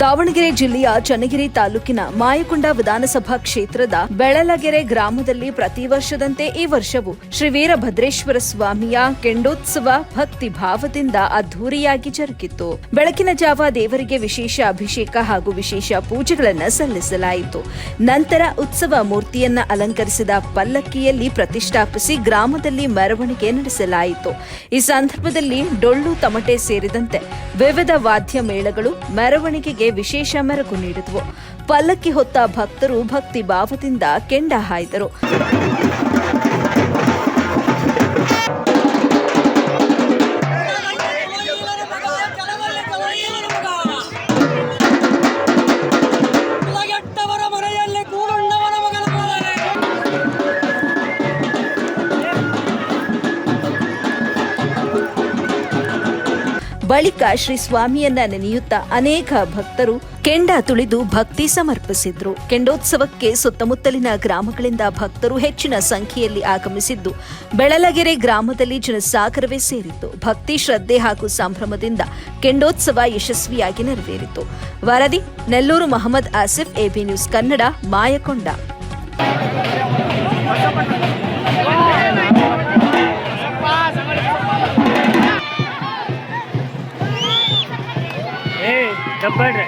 ದಾವಣಗೆರೆ ಜಿಲ್ಲೆಯ ಚನ್ನಗಿರಿ ತಾಲೂಕಿನ ಮಾಯಕೊಂಡ ವಿಧಾನಸಭಾ ಕ್ಷೇತ್ರದ ಬೆಳಲಗೆರೆ ಗ್ರಾಮದಲ್ಲಿ ಪ್ರತಿ ವರ್ಷದಂತೆ ಈ ವರ್ಷವೂ ಶ್ರೀ ವೀರಭದ್ರೇಶ್ವರ ಸ್ವಾಮಿಯ ಕೆಂಡೋತ್ಸವ ಭಕ್ತಿ ಭಾವದಿಂದ ಅದ್ಧೂರಿಯಾಗಿ ಜರುಗಿತು. ಬೆಳಕಿನ ಜಾವ ದೇವರಿಗೆ ವಿಶೇಷ ಅಭಿಷೇಕ ಹಾಗೂ ವಿಶೇಷ ಪೂಜೆಗಳನ್ನು ಸಲ್ಲಿಸಲಾಯಿತು. ನಂತರ ಉತ್ಸವ ಮೂರ್ತಿಯನ್ನ ಅಲಂಕರಿಸಿದ ಪಲ್ಲಕ್ಕಿಯಲ್ಲಿ ಪ್ರತಿಷ್ಠಾಪಿಸಿ ಗ್ರಾಮದಲ್ಲಿ ಮೆರವಣಿಗೆ ನಡೆಸಲಾಯಿತು. ಈ ಸಂದರ್ಭದಲ್ಲಿ ಡೊಳ್ಳು, ತಮಟೆ ಸೇರಿದಂತೆ ವಿವಿಧ ವಾದ್ಯ ಮೇಳಗಳು, ಮೆರವಣಿಗೆಗೆ ವಿಶೇಷ ಮೆರಗು ನೀಡಿದವು. ಪಲ್ಲಕ್ಕಿ ಹೊತ್ತ ಭಕ್ತರು ಭಕ್ತಿ ಭಾವದಿಂದ ಕೆಂಡ ಹಾಯ್ದರು. ಬಳಿಕ ಶ್ರೀ ಸ್ವಾಮಿಯನ್ನ ನೆನೆಯುತ್ತಾ ಅನೇಕ ಭಕ್ತರು ಕೆಂಡ ತುಳಿದು ಭಕ್ತಿ ಸಮರ್ಪಿಸಿದ್ರು. ಕೆಂಡೋತ್ಸವಕ್ಕೆ ಸುತ್ತಮುತ್ತಲಿನ ಗ್ರಾಮಗಳಿಂದ ಭಕ್ತರು ಹೆಚ್ಚಿನ ಸಂಖ್ಯೆಯಲ್ಲಿ ಆಗಮಿಸಿದ್ದು, ಬೆಳಲಗೆರೆ ಗ್ರಾಮದಲ್ಲಿ ಜನಸಾಗರವೇ ಸೇರಿತ್ತು. ಭಕ್ತಿ, ಶ್ರದ್ಧೆ ಹಾಗೂ ಸಂಭ್ರಮದಿಂದ ಕೆಂಡೋತ್ಸವ ಯಶಸ್ವಿಯಾಗಿ ನೆರವೇರಿತು. ವರದಿ, Nelluru Mohammed Asif, A B news Kannada, Mayakonda. ಡಬ್ಬಡ್ರಿ